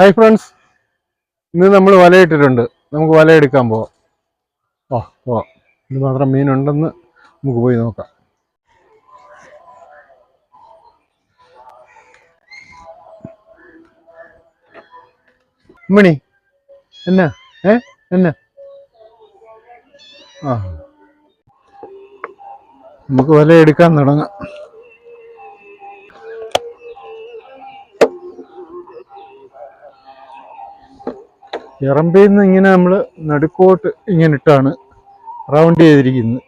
Hi friends ഇന്ന് നമ്മൾ വലയിട്ടിട്ടുണ്ട്. നമുക്ക് വല എടുക്കാൻ പോവാം. ഓ പോവാം. ഇത് മാത്രം മീനുണ്ടെന്ന് നമുക്ക് പോയി നോക്കാം. മണി എന്നാ? ഏ? എന്നാ? ആ. നമുക്ക് വല എടുക്കാൻ തുടങ്ങാം. ഇറമ്പിൽ നിന്ന് ഇങ്ങനെ നമ്മൾ നടുക്കോട്ട് ഇങ്ങനെ ഇട്ടാണ് റൗണ്ട് ചെയ്തിരിക്കുന്നത്.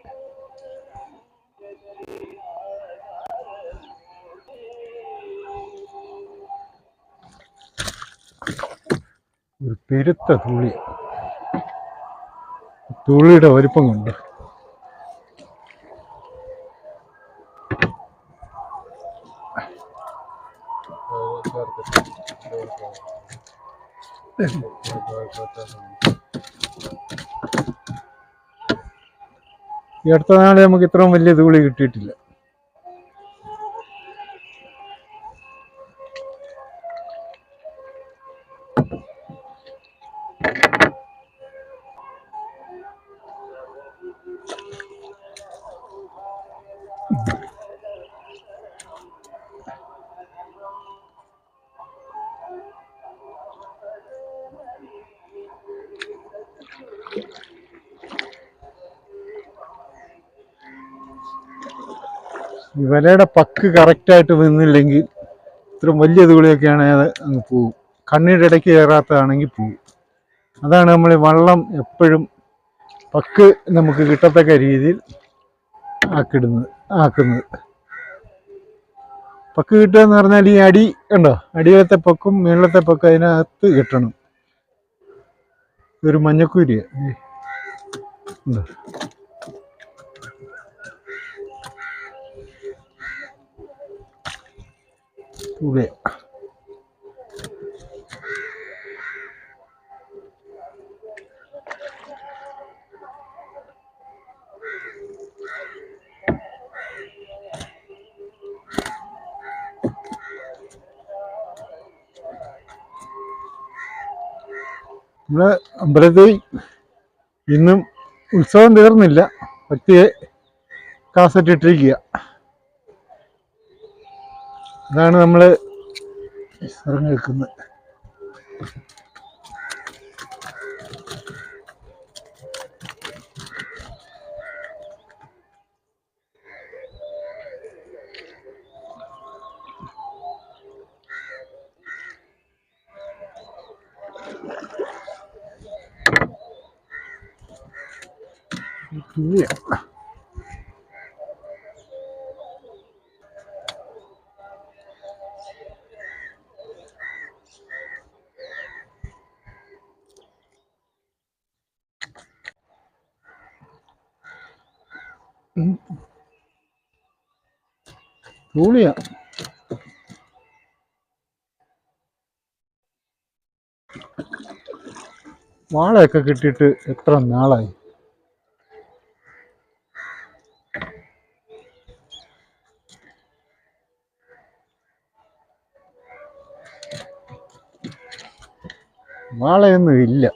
ഒരു പെരുത്ത തുള്ളി. തുള്ളിയുടെ വലിപ്പം കണ്ടു. ഈ അടുത്ത നാളെ നമുക്ക് ഇത്രയും വലിയ തൂളി കിട്ടിയിട്ടില്ല. ഈ വലയുടെ പക്ക് കറക്റ്റായിട്ട് നിന്നില്ലെങ്കിൽ ഇത്രയും വലിയ തൂളിയൊക്കെയാണ് അത് അങ്ങ് പോവും കണ്ണിന്റെ ഇടയ്ക്ക് കയറാത്തതാണെങ്കിൽ പോവും അതാണ് നമ്മൾ വള്ളം എപ്പോഴും പക്ക് നമുക്ക് കിട്ടത്തക്ക രീതിയിൽ ആക്കിടുന്നത് ആക്കുന്നത്. പക്ക് കിട്ടുക എന്ന് പറഞ്ഞാൽ ഈ അടി ഉണ്ടോ? അടിയിലത്തെ പക്കും മേളത്തെ പക്കും അതിനകത്ത് കിട്ടണം. ഒരു മഞ്ഞക്കൂരിയ ഉണ്ടോ? തുളി നമ്മുടെ അമ്പലത്തിൽ ഇന്നും ഉത്സവം തീർന്നില്ല. പറ്റിയെ കാസറ്റ് ഇട്ടിരിക്കുക. അതാണ് നമ്മൾ ഇറങ്ങി വെക്കുന്നത് തുള്ളിയാ തൂളിയാ വാളയൊക്കെ കിട്ടിയിട്ട് എത്ര നാളായി? വാളയൊന്നും ഇല്ല.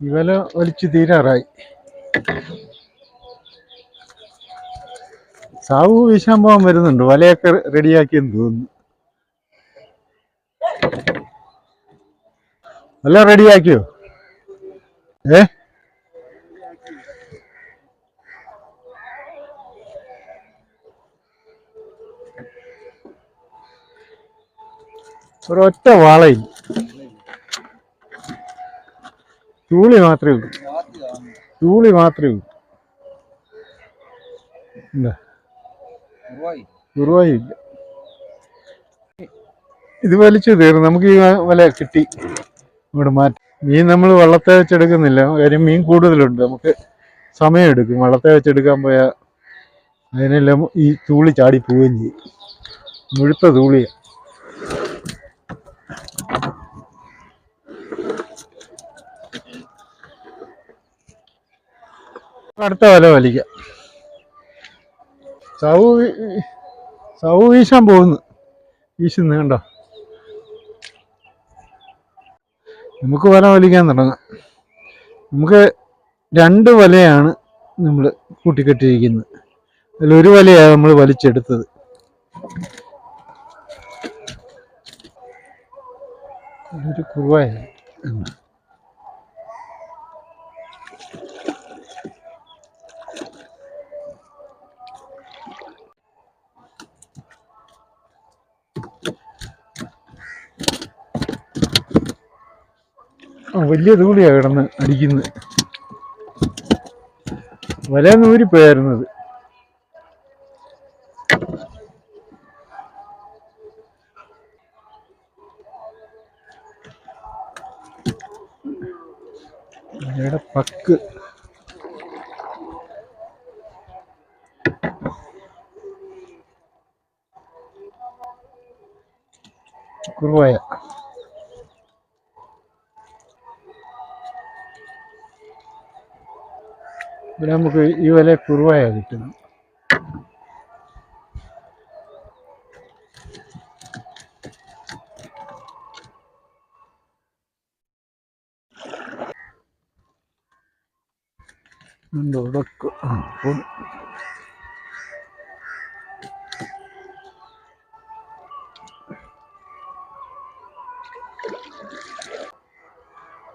ഇവല വലിച്ചു തീരാറായി. സാവു വീശാൻ പോകാൻ വരുന്നുണ്ട്. വലയൊക്കെ റെഡിയാക്കിയെന്ന് തോന്നുന്നു. വല റെഡിയാക്കിയോ? ഏ? ഒരൊറ്റ വാളയില്ല തൂളി മാത്രമേ ഉള്ളൂ. ചൂളി മാത്രമേ ഉള്ളൂ. ഇല്ല. ഇത് വലിച്ചു തീർന്നു. നമുക്ക് ഈ വല കിട്ടി. ഇവിടെ മാറ്റി. മീൻ നമ്മൾ വള്ളത്തെ വെച്ചെടുക്കുന്നില്ല. കാര്യം മീൻ കൂടുതലുണ്ട്. നമുക്ക് സമയമെടുക്കും വള്ളത്തെ വെച്ചെടുക്കാൻ പോയാൽ അതിനെല്ലാം ഈ തൂളി ചാടി പോവുകയും ചെയ്യും. മുഴുത്ത തൂളിയാണ് അടുത്ത വല വലിക്കാം. സൗ സൗ വീശാൻ പോകുന്നു. വീശുന്നു കണ്ടോ? നമുക്ക് വല വലിക്കാൻ തുടങ്ങാം. നമുക്ക് രണ്ട് വലയാണ് നമ്മൾ കൂട്ടിക്കെട്ടിയിരിക്കുന്നത് അതിലൊരു വലയാണ് നമ്മൾ വലിച്ചെടുത്തത്. ഒരു കുറുവായ. വലിയ തൂളിയാ കിടന്ന് അടിക്കുന്നത് വല നൂരിപ്പോയായിരുന്നത് വലയുടെ പക്ക്. കുറുവായ. ഇവിടെ നമുക്ക് ഈ വില കുറുവായ കിട്ടുന്നു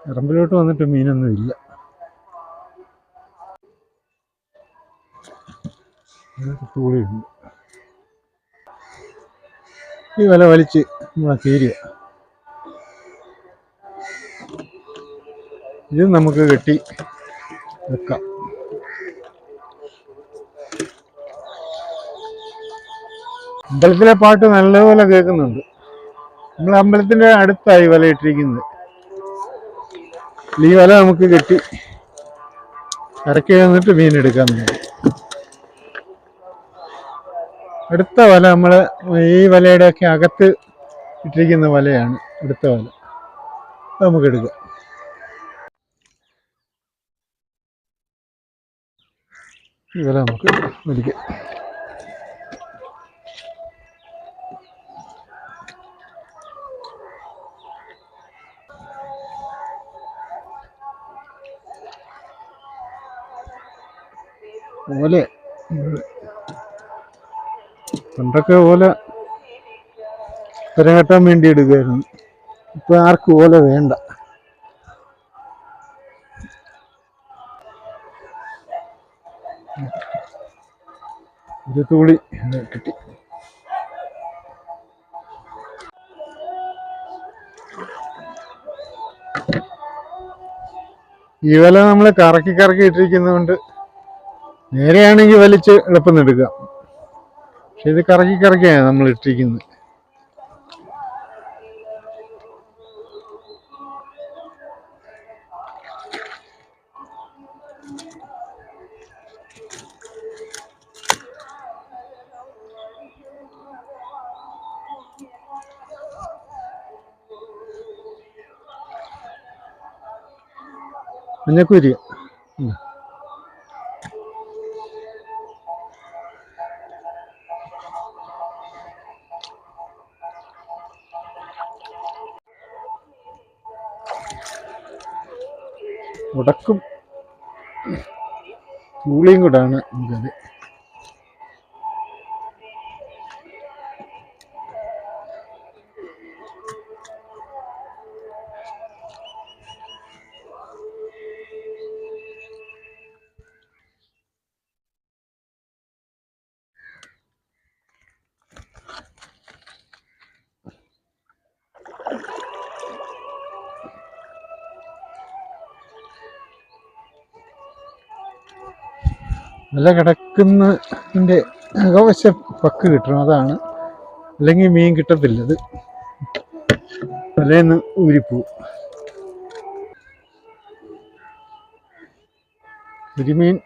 പറമ്പിലോട്ട് വന്നിട്ട് മീനൊന്നും ഇല്ല. തൂളിയുണ്ട് ഈ വില വലിച്ച് നമ്മളെ തീരുക ഇത് നമുക്ക് കെട്ടി വെക്കാം. അമ്പലത്തിലെ പാട്ട് നല്ലപോലെ കേൾക്കുന്നുണ്ട്. നമ്മൾ അമ്പലത്തിന്റെ അടുത്തായി വല ഇട്ടിരിക്കുന്നത്. ഈ വല നമുക്ക് കെട്ടി. ഇറക്കി വന്നിട്ട് മീൻ എടുക്കാൻ നോക്കാം അടുത്ത വല നമ്മൾ ഈ വലയുടെ ഒക്കെ അകത്ത് ഇട്ടിരിക്കുന്ന വലയാണ് അടുത്ത വല. നമുക്ക് എടുക്കാം. ഈ വല നമുക്ക് വലിക്കാം ഓല പണ്ടൊക്കെ ഓല പെരം കെട്ടാൻ വേണ്ടി ഇടുകയായിരുന്നു ഇപ്പൊ ആർക്കും ഓല വേണ്ട. ഒരു തൂളി കിട്ടി. ഈ വല നമ്മൾ കറക്കി കറക്കി ഇട്ടിരിക്കുന്നതുകൊണ്ട് നേരെയാണെങ്കിൽ വലിച്ച് എളുപ്പം എടുക്കാം. പക്ഷെ ഇത് കറക്കി കറക്കിയാണ് നമ്മൾ ഇട്ടിരിക്കുന്നത്. മഞ്ഞക്കുരി. ഉടക്കും മൂളിയും കൂടാണ് നമുക്കത് നല്ല കിടക്കുന്നതിന്റെ അകവശ പക്ക് കിട്ടണം അതാണ്. അല്ലെങ്കിൽ മീൻ കിട്ടത്തില്ല അത്. തലേന്ന് ഊരിപ്പോവും കരിമീൻ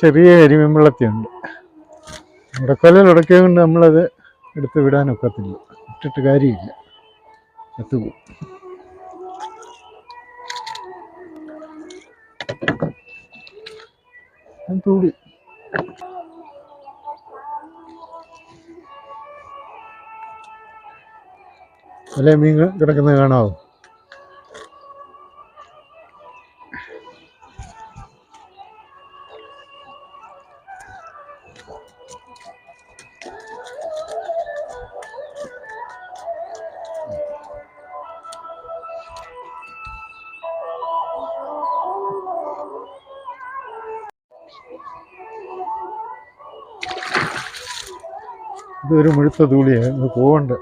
ചെറിയ കരിമീൻ വെള്ളത്തിയുണ്ട് ഉടക്കൊല്ലൽ ഉടക്കിയത് കൊണ്ട് നമ്മളത് എടുത്ത് വിടാനൊക്കത്തില്ല ഇട്ടിട്ട് കാര്യമില്ല. എത്തുപോകും തൂടി അല്ലേ മീൻ കിടക്കുന്നത് കാണാവോ? ഇതൊരു മുഴുത്ത തൂളിയാണ് ഇത്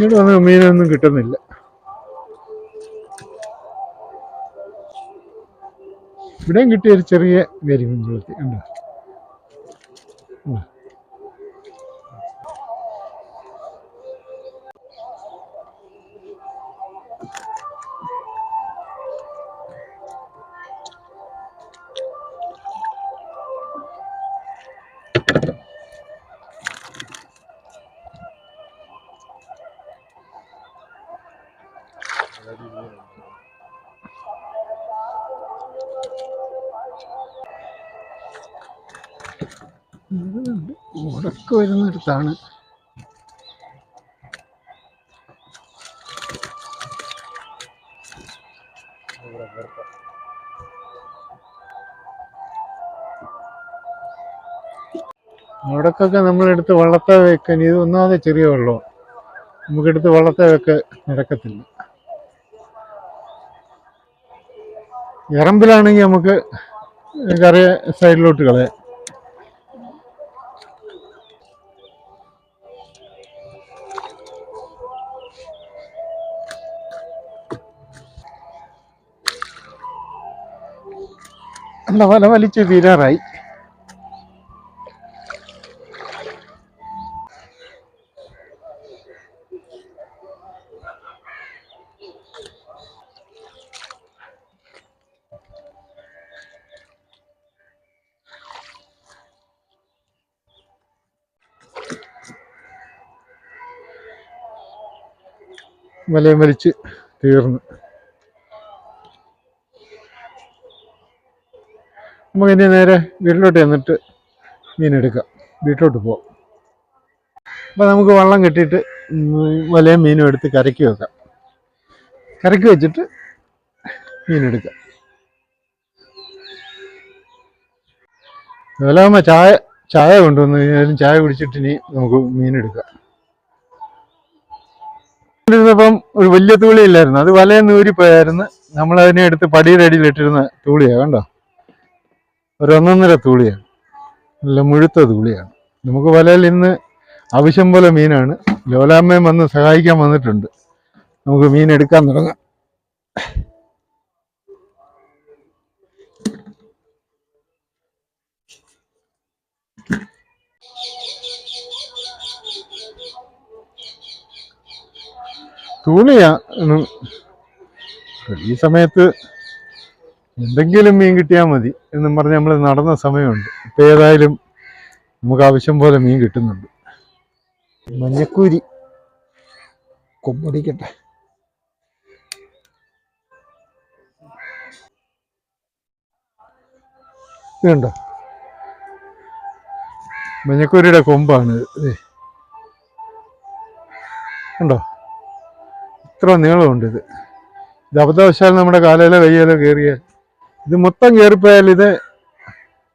ഇവിടെ വന്ന് മീനൊന്നും കിട്ടുന്നില്ല. ഇവിടെയും കിട്ടിയ ഒരു ചെറിയ കരിമീൻ ചുഴത്തി ഉണ്ടോ ഉടക്ക് വരുന്നിടത്താണ്. അവിടക്കൊക്കെ നമ്മളെടുത്ത് വള്ളത്തെ വെക്കാൻ ഇത് ഒന്നാമത് ചെറിയ വെള്ളം നമുക്കെടുത്ത് വള്ളത്തെ വെക്ക നടക്കത്തില്ല. ഇറമ്പിലാണെങ്കിൽ നമുക്ക് കറിയ സൈഡിലോട്ട് കളയാം. അല്ല വല വലിച്ച് തീരാറായി. വലയം വലിച്ച് തീർന്നു. നമുക്കിനി നേരെ വീട്ടിലോട്ട് ചെന്നിട്ട് മീനെടുക്കാം. വീട്ടിലോട്ട് പോവാം. അപ്പോൾ നമുക്ക് വള്ളം കെട്ടിയിട്ട് വലയും മീനും എടുത്ത് കരക്കി വെക്കാം. കരക്കി വെച്ചിട്ട് മീനെടുക്കാം. അതുപോലെ ചായ ചായ കൊണ്ടുവന്നു കഴിഞ്ഞാലും ചായ കുടിച്ചിട്ട് ഇനി നമുക്ക് മീനെടുക്കാം. ഇരുന്നപ്പം ഒരു വലിയ തൂളി ഇല്ലായിരുന്നു അത് വലയെന്ന് ഊരിപ്പോയായിരുന്നു. നമ്മളതിനെ എടുത്ത് പടിയുടെ അടിയിൽ ഇട്ടിരുന്ന തൂളിയാ കണ്ടോ? ഒരു ഒന്നൊന്നര തൂളിയാണ് നല്ല മുഴുത്ത തൂളിയാണ് നമുക്ക് വലയിൽ ഇന്ന് ആവശ്യം പോലെ മീനാണ്. ലോലാമ്മയും വന്ന് സഹായിക്കാൻ വന്നിട്ടുണ്ട്. നമുക്ക് മീൻ എടുക്കാൻ തുടങ്ങാം. തൂളിയാ ഉം. ഈ സമയത്ത് എന്തെങ്കിലും മീൻ കിട്ടിയാൽ മതി എന്നും പറഞ്ഞ് നമ്മൾ നടന്ന സമയമുണ്ട്. ഇപ്പം ഏതായാലും നമുക്ക് ആവശ്യം പോലെ മീൻ കിട്ടുന്നുണ്ട്. മഞ്ഞക്കൂരി. കൊമ്പടിക്കട്ടെ. ഇതുണ്ടോ മഞ്ഞക്കൂരിയുടെ കൊമ്പാണ് ദേ. ഇത്ര നീളമുണ്ട് ഇത്. ഇത് അബദ്ധവശാൽ നമ്മുടെ കാലയിലോ കയ്യിലോ കയറിയാൽ. ഇത് മൊത്തം കയറിപ്പോയാൽ ഇത്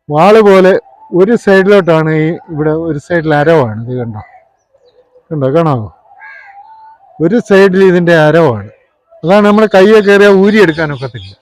വാൾ പോലെ ഒരു സൈഡിലോട്ടാണ് ഈ ഇവിടെ ഒരു സൈഡിൽ അരവാണ്. ഇത് കണ്ടോ? കണ്ടോ? കാണാമോ ഒരു സൈഡിൽ ഇതിന്റെ അരവാണ്. അതാണ് നമ്മുടെ കയ്യെ കയറിയാൽ ഊരിയെടുക്കാൻ ഒക്കത്തില്ല.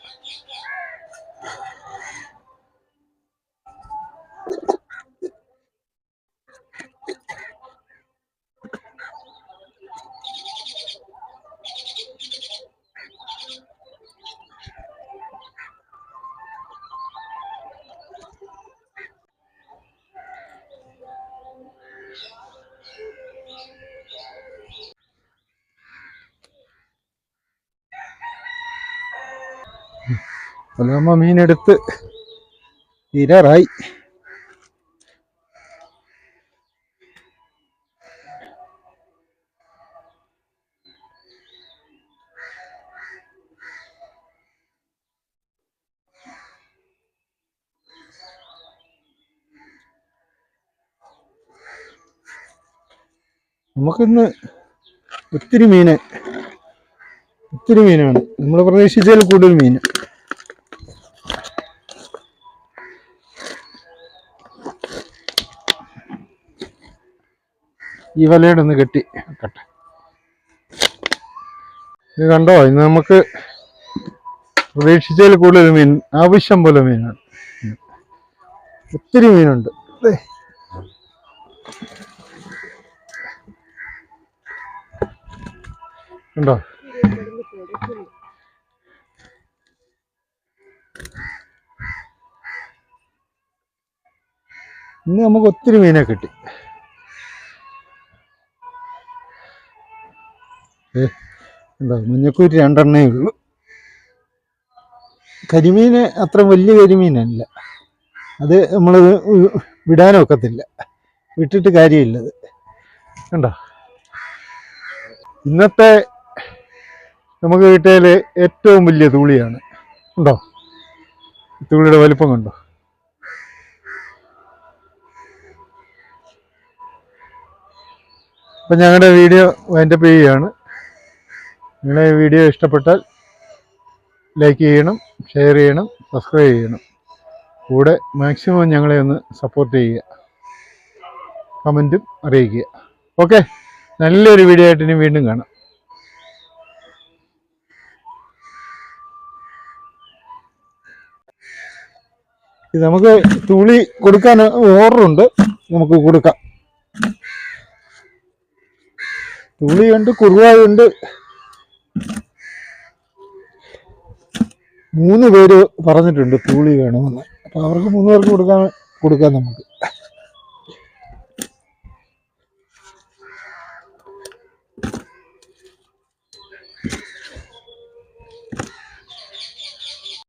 അതാകുമ്പോൾ മീനെടുത്ത് തീരാറായി നമുക്കിന്ന് ഒത്തിരി മീന് ഒത്തിരി മീനാണ്. നമ്മൾ പ്രതീക്ഷിച്ചതിൽ കൂടുതൽ മീൻ ഈ വലയുടെ ഒന്ന് കെട്ടി വെക്കട്ടെ. ഇത് കണ്ടോ? ഇന്ന് നമുക്ക് പ്രതീക്ഷിച്ചതിൽ കൂടുതൽ മീൻ ആവശ്യം പോലെ മീനാണ്. ഒത്തിരി മീനുണ്ട്. കണ്ടോ? ഇന്ന് നമുക്ക് ഒത്തിരി മീനെ കിട്ടി. ഏ എന്താ മഞ്ഞക്കൂരി രണ്ടെണ്ണേ ഉള്ളൂ. കരിമീൻ അത്ര വലിയ കരിമീനല്ല. അത് നമ്മൾ വിടാനൊക്കത്തില്ല. വിട്ടിട്ട് കാര്യമില്ലത് കണ്ടോ? ഇന്നത്തെ നമുക്ക് കിട്ടിയതിൽ ഏറ്റവും വലിയ തൂളിയാണ്. ഉണ്ടോ തൂളിയുടെ വലിപ്പം കണ്ടോ? അപ്പം ഞങ്ങളുടെ വീഡിയോ വൈൻഡപ്പ് ചെയ്യുകയാണ്. നിങ്ങളെ ഈ വീഡിയോ ഇഷ്ടപ്പെട്ടാൽ ലൈക്ക് ചെയ്യണം ഷെയർ ചെയ്യണം സബ്സ്ക്രൈബ് ചെയ്യണം. കൂടെ മാക്സിമം ഞങ്ങളെ ഒന്ന് സപ്പോർട്ട് ചെയ്യുക. കമന്റും അറിയിക്കുക. ഓക്കെ നല്ലൊരു വീഡിയോ ആയിട്ട് ഇനി വീണ്ടും കാണാം. നമുക്ക് തുളി കൊടുക്കാൻ ഓർഡറുണ്ട് നമുക്ക് കൊടുക്കാം. തുളിയുണ്ട് കുറുവായുണ്ട്. മൂന്ന് പേര് പറഞ്ഞിട്ടുണ്ട് തൂളി വേണമെന്ന്. അപ്പോൾ അവർക്ക് മൂന്ന് പേർക്ക് കൊടുക്കാൻ കൊടുക്കാം നമുക്ക്.